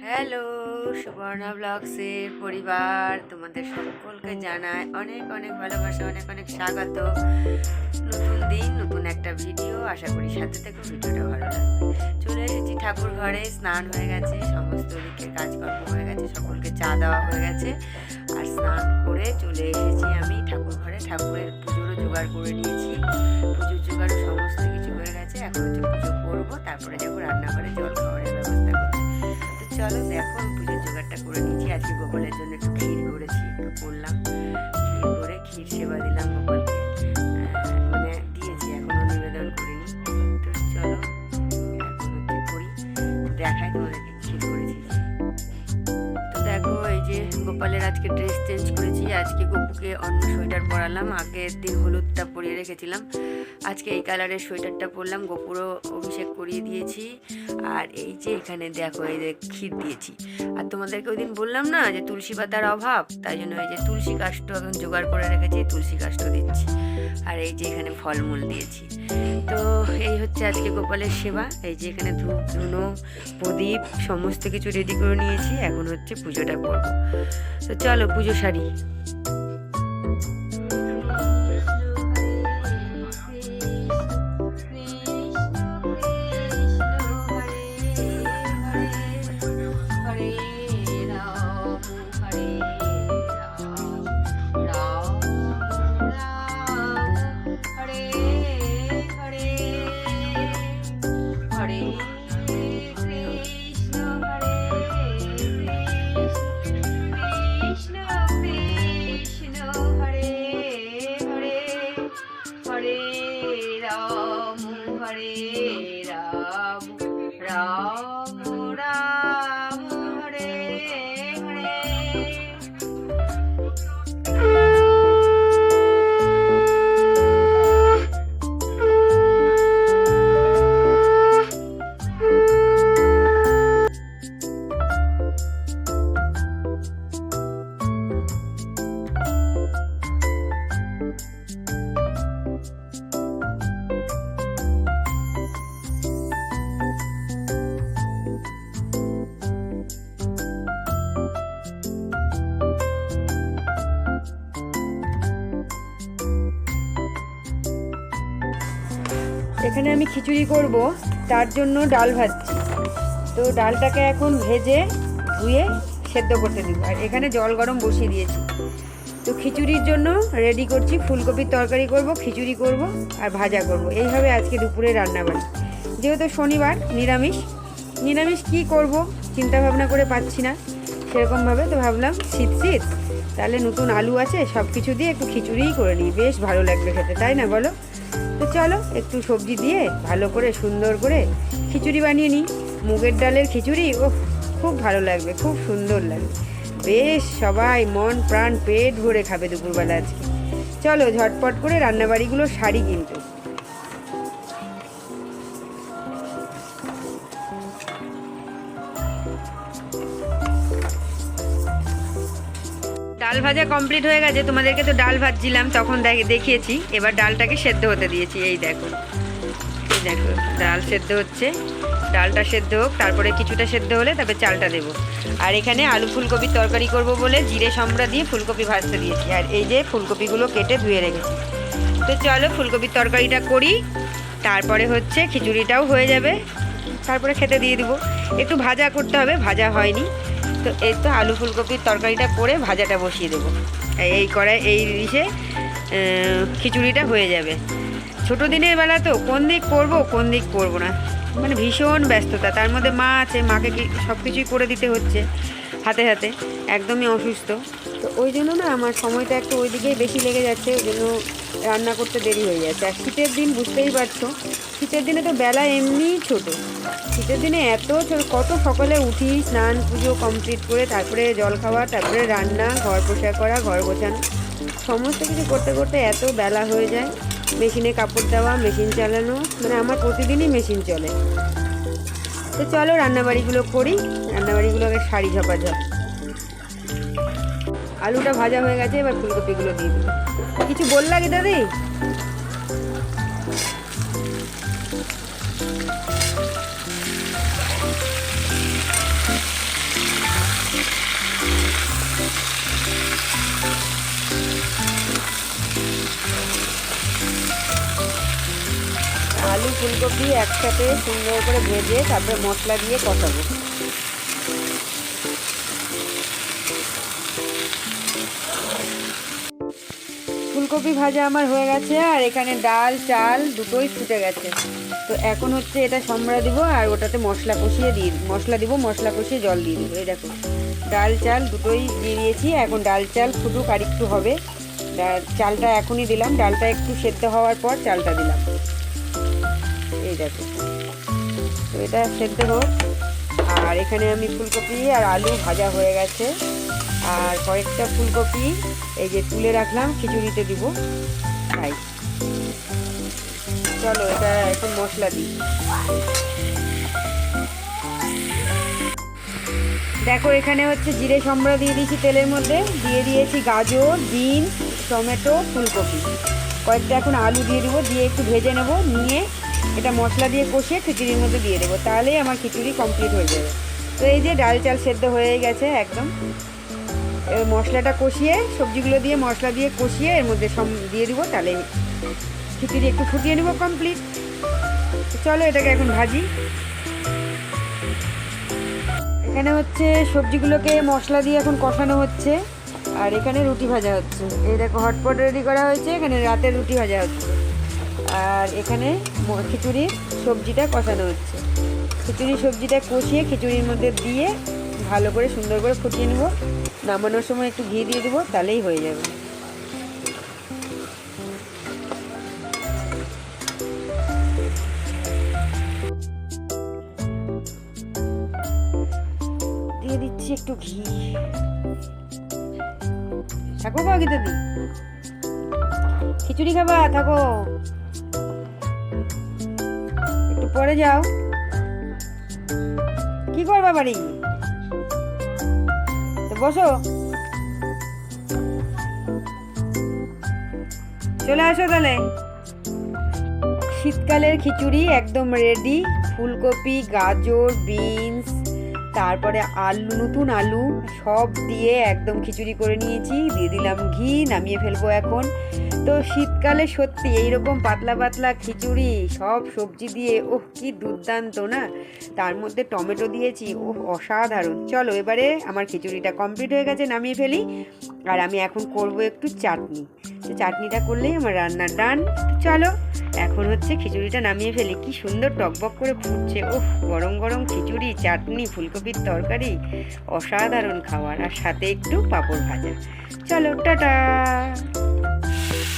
Hello, Suborna ব্লগসের পরিবার। তোমাদের সকলকে জানায় অনেক অনেক ভালোবাসা, অনেক অনেক স্বাগত। নতুন দিন, নতুন একটা ভিডিও। আশা করি সাথে থেকে ভিডিওটা ভালো লাগবে। চলে এসেছি ঠাকুর ঘরে, স্নান হয়ে গেছে, সমস্ত দিকের কাজকর্ম হয়ে গেছে, সকলকে চা দেওয়া হয়ে গেছে। আর স্নান করে চলে এসেছি আমি ঠাকুর ঘরে। ঠাকুরের পুজোরও জোগাড় করে নিয়েছি। পুজোর জোগাড়ও সমস্ত কিছু হয়ে গেছে। এখন হচ্ছে পুজো করব, তারপরে যাব রান্নাঘরে জল খাওয়ারের ব্যবস্থা চলো দেখো পুজোর জোগাড়টা করে নিচ্ছি আজকে গোপালের জন্য একটু ক্ষীর গোপালের আজকে ড্রেস চেঞ্জ করেছি, আজকে গপুকে অন্য সোয়েটার পরালাম, আগের দিন হলুদটা পরিয়ে রেখেছিলাম। আজকে এই কালারের সোয়েটারটা পরলাম, গোপুরও অভিষেক করিয়ে দিয়েছি। আর এই যে এখানে দেখো, এই যে ক্ষীর দিয়েছি। আর তোমাদেরকে ওই দিন বললাম না যে তুলসী পাতার অভাব, তাই জন্য এই যে তুলসী কাষ্ট এখন জোগাড় করে রেখেছি, তুলসী কাষ্ট দিচ্ছি। আর এই যে এখানে ফলমূল দিয়েছি। তো এই হচ্ছে আজকে গোপালের সেবা, এই যে এখানে ধূপ, ধুনো, প্রদীপ, সমস্ত কিছু রেডি করে নিয়েছি, এখন হচ্ছে পুজোটা করব। তো চলো পুজো সারি। Hare Ram Ram এখানে আমি খিচুড়ি করব, তার জন্য ডাল ভাজছি। তো ডালটাকে এখন ভেজে ধুয়ে সেদ্ধ করতে দিব। আর এখানে জল গরম বসিয়ে দিয়েছি। তো খিচুড়ির জন্য রেডি করছি, ফুলকপির তরকারি করব, খিচুড়ি করব আর ভাজা করব। এইভাবে আজকে দুপুরে রান্না রান্নাবাড়ি। যেহেতু শনিবার, নিরামিষ। নিরামিষ কি করব চিন্তা ভাবনা করে পাচ্ছি না। সেরকমভাবে তো ভাবলাম, শীত শীত। তাহলে নতুন আলু আছে সব কিছু দিয়ে একটু খিচুড়িই করে নিই। বেশ ভালো লাগবে খেতে, তাই না বলো? তো চলো, একটু সবজি দিয়ে ভালো করে সুন্দর করে খিচুড়ি বানিয়ে নিই। মুগের ডালের খিচুড়ি ও খুব ভালো লাগবে, খুব সুন্দর লাগবে। বেশ, সবাই মন, প্রাণ, পেট ভরে খাবে দুপুরবেলা আজকে। চলো, ঝটপট করে রান্নাবাড়িগুলো শাড়ি কিন্তু। ডাল ভাজা কমপ্লিট হয়ে গেছে, তোমাদেরকে তো ডাল ভাজছিলাম, তখন দেখ- দেখিয়েছি। এবার ডালটাকে সেদ্ধ হতে দিয়েছি, এই দেখো। দেখো, ডাল সেদ্ধ হচ্ছে। ডালটা সেদ্ধ হোক, তারপরে কিছুটা সেদ্ধ হলে তারপরে চালটা দেবো। আর এখানে আলু ফুলকপির তরকারি করব বলে জিরে সম্বরা দিয়ে ফুলকপি ভাজতে দিয়েছি। আর এই যে ফুলকপিগুলো কেটে ধুয়ে রেখেছি। তো চলো ফুলকপির তরকারিটা করি। তারপরে হচ্ছে খিচুড়িটাও হয়ে যাবে। তারপরে খেতে দিয়ে দিব। একটু ভাজা করতে হবে, ভাজা হয়নি। তো এই তো আলু ফুলকপির তরকারিটা করে ভাজাটা বসিয়ে দেবো। এই- করায় এই ইসে খিচুড়িটা হয়ে যাবে। ছোটো দিনের বেলা তো, কোন দিক করব, কোন দিক করব না। মানে ভীষণ ব্যস্ততা, তার মধ্যে মা আছে, মাকে কি সব কিছুই করে দিতে হচ্ছে। হাতে হাতে, একদমই অসুস্থ। তো ওই জন্য না আমার সময়টা একটু ওই দিকেই বেশি লেগে যাচ্ছে, ওই জন্য রান্না করতে দেরি হয়ে যাচ্ছে। আর শীতের দিন বুঝতেই পারছ, শীতের দিনে তো বেলা এমনিই ছোট। শীতের দিনে এত কত সকালে উঠি, স্নান পুজো কমপ্লিট করে তারপরে জল খাওয়া, তারপরে রান্না, ঘর পোষা করা, ঘর গোছানো। সমস্ত কিছু করতে করতে এত বেলা হয়ে যায়। মেশিনে কাপড় দেওয়া, মেশিন চালানো মানে আমার প্রতিদিনই মেশিন চলে। তো চলো রান্নাবাড়িগুলো করি। রান্নাবাড়িগুলো আগে শাড়ি ঝপাঝপ আলুটা ভাজা হয়ে গেছে, এবার ফুলকপিগুলো দিয়ে দিই কিছু বললাগে দাদি? ফুলকপি একসাথে সুন্দর করে ভেজে তারপরে মশলা দিয়ে কষাবো। ফুলকপি ভাজা আমার হয়ে গেছে আর এখানে ডাল, চাল দুটোই ফুটে গেছে। তো এখন হচ্ছে এটা সম্বরা দিব আর ওটাতে মশলা কষিয়ে দিই মশলা দিব, মশলা কষিয়ে জল দিয়ে দিব। এই দেখো, ডাল, চাল দুটোই দিয়ে দিয়েছি। এখন ডাল, চাল ফুটুক আর একটু হবে। চালটা এখনই দিলাম। ডালটা একটু সেদ্ধ হওয়ার পর চালটা দিলাম। এই দেখো। তো এটা সেদ্ধ হোক আর এখানে আমি ফুলকপি আর আলু ভাজা হয়ে গেছে। আর কয়েকটা ফুলকপি এই যে তুলে রাখলাম, খিচুড়িতে দিব। তাই। চলো, এটা এখন মশলা দিই। দেখো, এখানে হচ্ছে জিরে সম্বরা দিয়ে দিয়েছি তেলের মধ্যে। দিয়ে দিয়েছি গাজর বিনস টমেটো, ফুলকপি। কয়েকটা এখন আলু দিয়ে দেবো, দিয়ে একটু ভেজে নেব, নিয়ে এটা মশলা দিয়ে কষিয়ে খিচুড়ির মধ্যে দিয়ে দেবো, তাহলেই আমার খিচুড়ি কমপ্লিট হয়ে যাবে। তো এই যে ডাল চাল সেদ্ধ হয়ে গেছে একদম। এবার মশলাটা কষিয়ে, সবজিগুলো দিয়ে মশলা দিয়ে কষিয়ে এর মধ্যে সব দিয়ে দিব, তাহলে খিচুড়ি একটু ফুটিয়ে নেব কমপ্লিট চলো এটাকে এখন ভাজি। এখানে হচ্ছে সবজিগুলোকে মশলা দিয়ে এখন কষানো হচ্ছে, আর এখানে রুটি ভাজা হচ্ছে। এই দেখো হটপট রেডি করা হয়েছে, এখানে রাতের রুটি ভাজা হচ্ছে। আর এখানে খিচুড়ির সবজিটা কষানো হচ্ছে। খিচুড়ি সবজিটা কষিয়ে খিচুড়ির মধ্যে দিয়ে ভালো করে সুন্দর করে ফুটিয়ে নেব। নামানোর সময় একটু ঘি দিয়ে দেবো, তাহলেই হয়ে যাবে। দিয়ে দিচ্ছি একটু ঘি। থাকো গো গীতা দি। খিচুড়ি খাবা, থাকো। পরে যাও। কি করবা বাড়ি? তো বসো। চলে আসো তাহলে। শীতকালের খিচুড়ি একদম রেডি ফুলকপি, গাজর বিনস তারপরে আলু, নতুন আলু, সব দিয়ে একদম খিচুড়ি করে নিয়েছি। দিয়ে দিলাম ঘি, নামিয়ে ফেলব এখন। তো শীতকালে সত্যি এইরকম পাতলা পাতলা খিচুড়ি, সব সবজি দিয়ে, ওহ, কি দুর্দান্ত না? তার মধ্যে টমেটো দিয়েছি, ওহ, অসাধারণ। চলো এবারে আমার খিচুড়িটা কমপ্লিট হয়ে গেছে, নামিয়ে ফেলি। আর আমি এখন করব একটু চাটনি। তো চাটনিটা করলেই আমার রান্নার ডান। চলো, এখন হচ্ছে খিচুড়িটা নামিয়ে ফেলি। কি সুন্দর টকবক করে ফুটছে। ওহ, গরম গরম খিচুড়ি, চাটনি, ফুলকপির তরকারি, অসাধারণ খাবার। আর সাথে একটু পাঁপড় ভাজা। চলো, টাটা!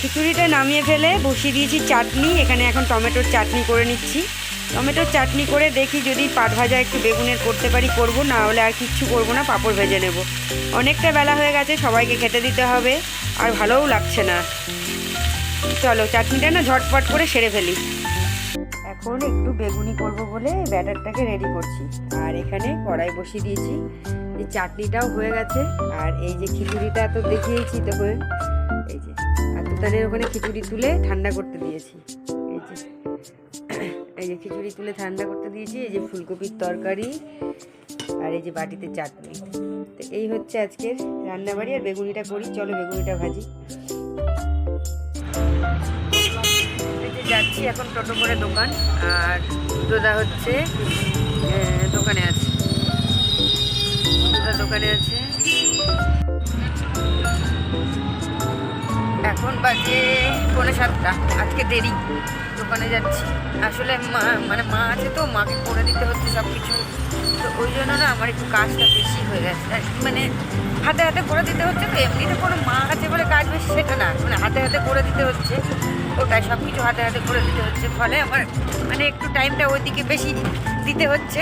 খিচুড়িটা নামিয়ে ফেলে বসিয়ে দিয়েছি চাটনি। এখানে এখন টমেটোর চাটনি করে নিচ্ছি। টমেটোর চাটনি করে দেখি যদি পাট ভাজা একটু বেগুনের করতে পারি করব, না হলে আর কিচ্ছু করব না, পাঁপড় ভেজে নেব। অনেকটা বেলা হয়ে গেছে, সবাইকে খেতে দিতে হবে, আর ভালোও লাগছে না। চলো চাটনিটা না ঝটপট করে সেরে ফেলি। এখন একটু বেগুনি করব বলে ব্যাটারটাকে রেডি করছি। আর এখানে কড়াই বসিয়ে দিয়েছি। এই চাটনিটাও হয়ে গেছে, আর এই যে খিচুড়িটা তো দেখিয়েছি তো এই যে। দোকানের ওখানে খিচুড়ি তুলে ঠান্ডা করতে দিয়েছি। এই যে এই যে খিচুড়ি তুলে ঠান্ডা করতে দিয়েছি, এই যে ফুলকপির তরকারি আর এই যে বাটিতে চাটনি। তো এই হচ্ছে আজকের রান্নাবাড়ি, আর বেগুনিটা করি, চলো বেগুনিটা ভাজি। যাচ্ছি এখন টোটো করে দোকান, আর দুধা হচ্ছে দোকানে আছে। দুধা দোকানে আছে। এখন বাজে পৌনে সাতটা। আজকে দেরি। দোকানে যাচ্ছি। আসলে মা মানে মা আছে তো, মাকে করে দিতে হচ্ছে সব কিছু তো ওই জন্য না আমার একটু কাজটা বেশি হয়ে গেছে। আর কি মানে হাতে হাতে করে দিতে হচ্ছে তো, এমনিতে কোনো মা আছে বলে কাজ বেশি সেটা না। মানে হাতে হাতে করে দিতে হচ্ছে। ওটাই সব কিছু হাতে হাতে করে দিতে হচ্ছে। ফলে আমার মানে একটু টাইমটা ওইদিকে বেশি দিতে হচ্ছে।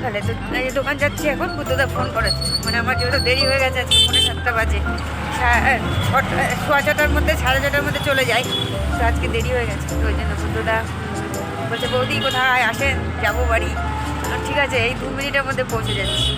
তাহলে তো দোকান যাচ্ছি এখন বুদ্ধদা ফোন করেছে। মানে আমার যেহেতু দেরি হয়ে গেছে, আজকে সাতটা বাজে। ছটা সোয়া ছটার মধ্যে, সাড়ে ছটার মধ্যে চলে যাই। তো আজকে দেরি হয়ে গেছে। তো ওই জন্য বুদ্ধদা বলছে, বৌদি, কোথায় আসেন? যাব বাড়ি। ঠিক আছে, এই দু মিনিটের মধ্যে পৌঁছে যাচ্ছি।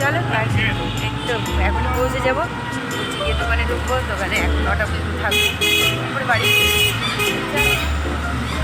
চলো তো এখন পৌঁছে যাব। গিয়ে দোকানে ঢুকবো, দোকানে এক নটা পর্যন্ত থাকব। তারপরে বাড়ি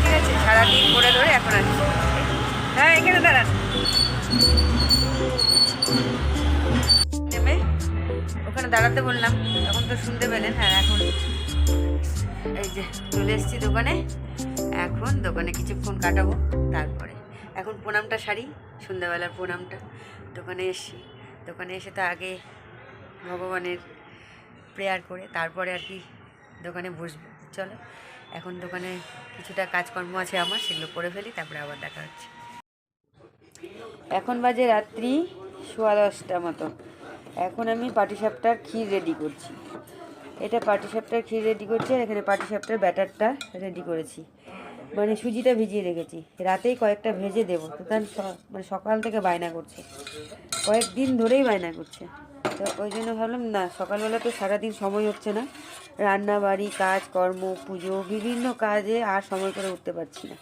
ঠিক আছে, সারাদিন করে ধরে এখন আসছি হ্যাঁ এখানে দাঁড়ান। ওখানে দাঁড়াতে বললাম তখন তো শুনতে পেলেন হ্যাঁ এখন এই যে চলে এসেছি দোকানে, এখন দোকানে কিছুক্ষণ কাটাবো, তারপরে। এখন প্রণামটা সারি, সন্ধ্যাবেলার প্রণামটা, দোকানে এসছি। দোকানে এসে তো আগে ভগবানের প্রেয়ার করে, তারপরে আর কি দোকানে বসবো। চলো, এখন দোকানে কিছুটা কাজকর্ম আছে আমার, সেগুলো করে ফেলি, তারপরে আবার দেখা হচ্ছে। এখন বাজে রাত্রি সোয়া দশটা মতো। এখন আমি পাটিসাপটার ক্ষীর রেডি করছি। এটা পাটিসাপটার ক্ষীর রেডি করছি আর এখানে পাটিসাপটার ব্যাটারটা রেডি করেছি। মানে সুজিটা ভিজিয়ে রেখেছি। রাতেই কয়েকটা ভেজে দেবো। তো তার মানে সকাল থেকে বায়না করছে। কয়েকদিন ধরেই বায়না করছে। তো ওই জন্য ভাবলাম, না, সকালবেলা তো সারাদিন সময় হচ্ছে না। রান্না বাড়ি কাজ কর্ম পুজো, বিভিন্ন কাজে আর সময় করে উঠতে পারছি না।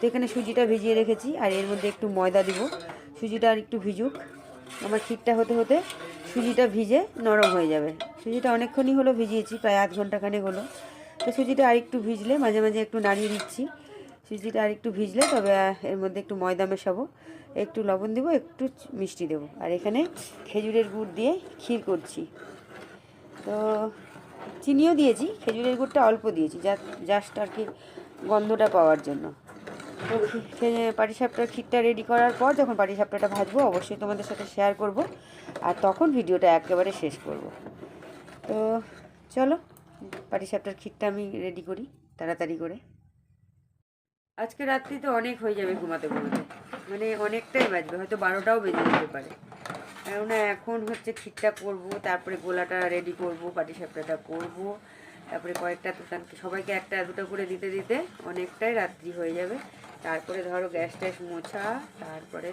তো এখানে সুজিটা ভিজিয়ে রেখেছি। আর এর মধ্যে একটু ময়দা দিব। সুজিটা আর একটু ভিজুক। আমার ক্ষীরটা হতে হতে সুজিটা ভিজে নরম হয়ে যাবে। সুজিটা অনেকক্ষণই হলো ভিজিয়েছি, প্রায় আধ ঘণ্টা খানেক হলো। তো সুজিটা আর একটু ভিজলে, মাঝে মাঝে একটু নাড়িয়ে দিচ্ছি। সুজিটা আর একটু ভিজলে, তবে এর মধ্যে একটু ময়দা মেশাবো। একটু লবণ দেবো, একটু মিষ্টি দেবো। আর এখানে খেজুরের গুড় দিয়ে ক্ষীর করছি। তো চিনিও দিয়েছি, খেজুরের গুড়টা অল্প দিয়েছি, যা, জাস্ট আর কি গন্ধটা পাওয়ার জন্য। তো পাটিসাপটার ক্ষীরটা রেডি করার পর যখন পাটিসাপটাটা ভাজবো, অবশ্যই তোমাদের সাথে শেয়ার করব। আর তখন ভিডিওটা একেবারে শেষ করব। তো চলো পাটিসাপটার ক্ষীরটা আমি রেডি করি, তাড়াতাড়ি করে। আজকে রাত্রি তো অনেক হয়ে যাবে ঘুমাতে ঘুমাতে। মানে অনেকটাই বাজবে, হয়তো বারোটাও বেজে যেতে পারে। কেননা এখন হচ্ছে ক্ষীরটা করব, তারপরে গোলাটা রেডি করব পাটিসাপটাটা করব। তারপরে কয়েকটা সবাইকে একটা দুটো করে দিতে দিতে অনেকটাই রাত্রি হয়ে যাবে। তারপরে ধরো গ্যাস ট্যাস মোছা, তারপরে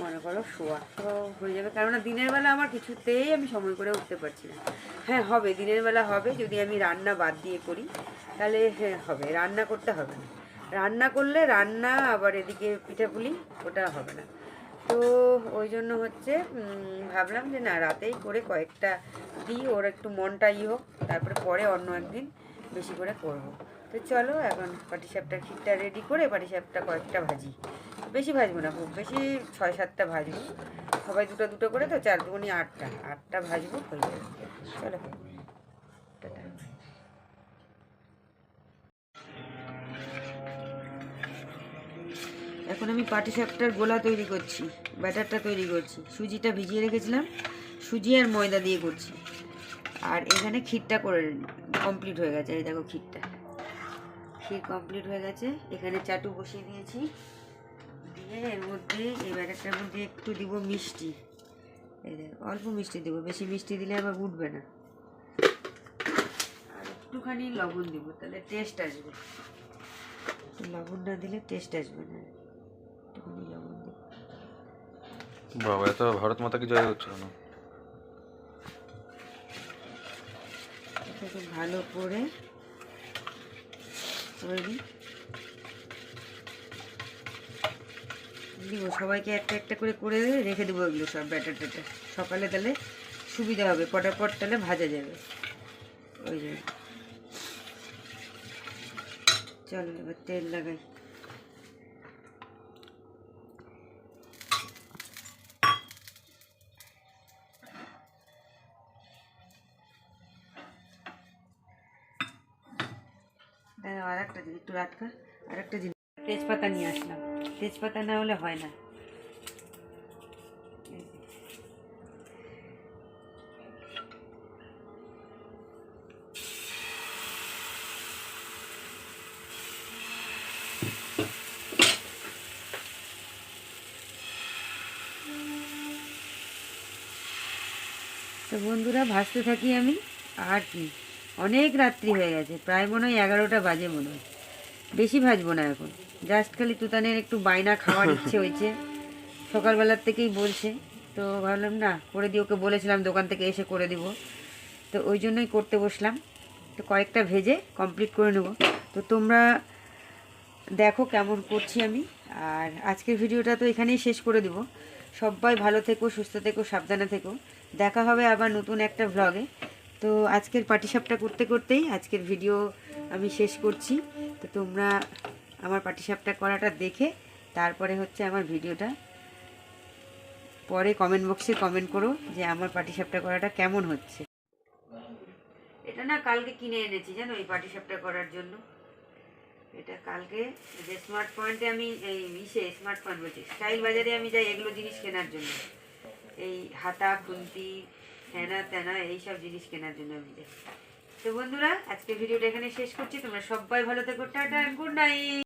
মনে করো শোয়া তো হয়ে যাবে। কেননা দিনের বেলা আমার কিছুতেই আমি সময় করে উঠতে পারছি না। হ্যাঁ হবে, দিনের বেলা হবে, যদি আমি রান্না বাদ দিয়ে করি, তাহলে হ্যাঁ হবে, রান্না করতে হবে না। রান্না করলে রান্না, আবার এদিকে পিঠাপুলি, ওটা হবে না। তো ওই জন্য হচ্ছে ভাবলাম যে না, রাতেই করে কয়েকটা দিই, ওর একটু মনটা ই হোক, তারপরে পরে অন্য একদিন বেশি করে করব। তো চলো, এখন পাটিসাপটার ক্ষীরটা রেডি করে পাটিসাপটা কয়েকটা ভাজি। বেশি ভাজবো না, খুব বেশি ছয় সাতটা ভাজবো। সবাই দুটো দুটো করে, তো চার, দুগুনি আটটা আটটা ভাজবো, হয়ে যাবে। চলো। টাটা। এখন আমি পাটিসাপটার গোলা তৈরি করছি, ব্যাটারটা তৈরি করছি, সুজিটা ভিজিয়ে রেখেছিলাম, সুজি আর ময়দা দিয়ে করছি। আর এখানে ক্ষীরটা করে কমপ্লিট হয়ে গেছে, এই দেখো ক্ষীরটা। ক্ষীর কমপ্লিট হয়ে গেছে, এখানে চাটু বসিয়ে দিয়েছি। দিয়ে এর মধ্যে এই ব্যাটারটার মধ্যে একটু দিব মিষ্টি। এই দেখো, অল্প মিষ্টি দেবো, বেশি মিষ্টি দিলে আবার উঠবে না। আর একটুখানি লবণ দিব, তাহলে টেস্ট আসবে। লবণ না দিলে টেস্ট আসবে না। বাবা এত ভারত মাতা কি জয় হচ্ছে না? এটাকে ভালো করে দিব সবাইকে একটা একটা করে করে রেখে দেবো এগুলো সব ব্যাটার ট্যাটার। সকালে তাহলে সুবিধা হবে পটাপট তাহলে ভাজা যাবে। ওই জন্য চলো এবার তেল লাগাই। একটা রাটকা আর একটা জিনিস। তেজপাতা নিয়ে আসলাম। তেজপাতা না হলে হয় না। তো বন্ধুরা, ভাসতে থাকি আমি। আর কি? অনেক রাত্রি হয়ে গেছে। প্রায় মনে হয় এগারোটা বাজে মনে হয়। বেশি ভাজবো না এখন। জাস্ট খালি তুতানের একটু বায়না খাওয়ার ইচ্ছে হয়েছে। সকালবেলার থেকেই বলছে। তো ভাবলাম, না, করে দিই। ওকে বলেছিলাম দোকান থেকে এসে করে দিব। তো ওই জন্যই করতে বসলাম। তো কয়েকটা ভেজে কমপ্লিট করে নেব। তো তোমরা দেখো কেমন করছি আমি। আর আজকের ভিডিওটা তো এখানেই শেষ করে দিব। সবাই ভালো থেকো, সুস্থ থেকো, সাবধানে থেকো। দেখা হবে আবার নতুন একটা ভ্লগে তো আজকের পাটিসাপটা করতে করতেই আজকের ভিডিও আমি শেষ করছি। তো তোমরা আমার পাটিসাপটা করাটা দেখে, তারপরে হচ্ছে আমার ভিডিওটা। পরে কমেন্ট বক্সে কমেন্ট করো যে আমার পাটিসাপটা করাটা কেমন হচ্ছে। এটা না কালকে কিনে এনেছি, জানো এই পাটিসাপটা করার জন্য। এটা কালকে যে স্মার্ট পয়েন্টে আমি, এই মিশে স্মার্ট পয়েন্ট বলছি স্টাইল বাজারে আমি যাই এগুলো জিনিস কেনার জন্য। এই হাতা, খুন্তি হ্যানা তেনা এইসব জিনিস কেনার জন্য আমি যাই। তো বন্ধুরা আজকে ভিডিওটা এখানে শেষ করছি। তোমরা সবাই ভালো থেকো। Tata good night.